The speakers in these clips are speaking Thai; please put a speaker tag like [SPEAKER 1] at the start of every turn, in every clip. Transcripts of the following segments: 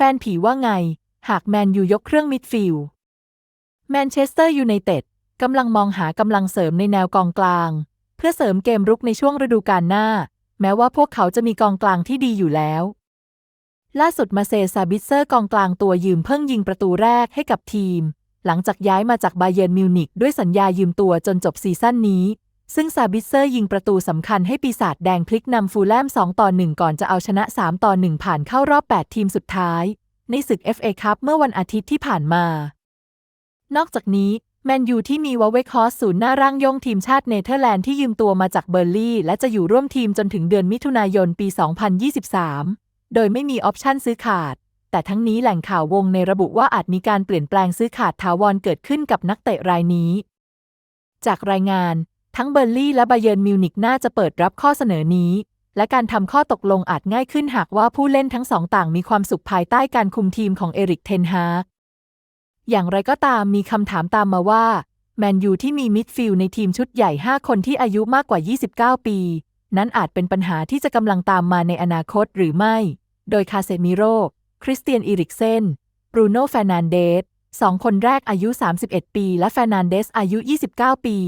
[SPEAKER 1] แฟนผีว่าไง หากแมนยูยกเครื่องมิดฟิลด์แมนเชสเตอร์ยูไนเต็ดกำลังมองหากำลังเสริมในแนวกองกลาง เพื่อเสริมเกมรุกในช่วงฤดูกาลหน้า แม้ว่าพวกเขาจะมีกองกลางที่ดีอยู่แล้ว ล่าสุดมาเซซาบิเซอร์กองกลางตัวยืมเพิ่งยิงประตูแรกให้กับทีม หลังจากย้ายมาจากบาเยิร์นมิวนิกด้วยสัญญายืมตัวจนจบซีซั่นนี้ ซึ่งซาบิเซอร์ยิงประตูสำคัญให้ปีศาจแดงพลิกนำฟูลแลม 2 ต่อ 1 ก่อนจะเอาชนะ 3 ต่อ 1 ผ่านเข้ารอบ 8 ทีมสุดท้าย ในศึก FA คัพเมื่อวันอาทิตย์ที่ผ่านมา นอกจากนี้แมนยูที่มีวาเวคอสศูนย์หน้าร่างย่งทีมชาติเนเธอร์แลนด์ที่ยืมตัวมาจากเบอร์ลี่ และจะอยู่ร่วมทีมจนถึงเดือนมิถุนายนปี 2023 โดยไม่มีออปชั่นซื้อขาด แต่ทั้งนี้แหล่งข่าววงในระบุว่าอาจมีการเปลี่ยนแปลงซื้อขาดถาวรเกิดขึ้นกับนักเตะรายนี้ จากรายงาน ทั้งเบอร์ลี่และบาเยิร์นมิวนิกน่าจะเปิดรับข้อเสนอนี้ และการทำข้อตกลงอาจง่ายขึ้นหากว่าผู้เล่นทั้งสองต่างมีความสุขภายใต้การคุมทีมของเอริกเทนฮากอย่างไรก็ตามมีคำถามตามมาว่า แมนยูที่มีมิดฟิลด์ในทีมชุดใหญ่ 5 คนที่อายุมากกว่า 29 ปี นั้นอาจเป็นปัญหาที่จะกำลังตามมาในอนาคตหรือไม่ โดยคาเซมิโรคริสเตียนอีริกเซนบรูโน่แฟร์นันเดสสองคนแรกอายุ 31 ปี และแฟร์นันเดสอายุ 29 ปี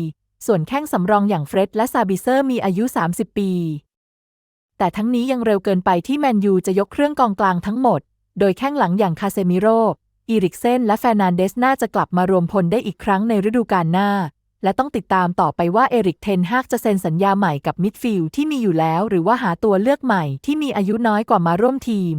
[SPEAKER 1] ส่วนแข้งสำรองอย่างเฟร็ดและซาบิเซอร์มีอายุ 30 ปี แต่ทั้งนี้ยังเร็วเกินไปที่แมนยูจะยกเครื่องกองกลางทั้งหมด โดยแข้งหลังอย่างคาเซมิโรอีริกเซนและแฟนันเดสน่าจะกลับมารวมพลได้อีกครั้งในฤดูกาลหน้า และต้องติดตามต่อไปว่าเอริกเทนฮากจะเซ็นสัญญาใหม่กับมิดฟิลด์ที่มีอยู่แล้ว หรือว่าหาตัวเลือกใหม่ที่มีอายุน้อยกว่ามาร่วมทีม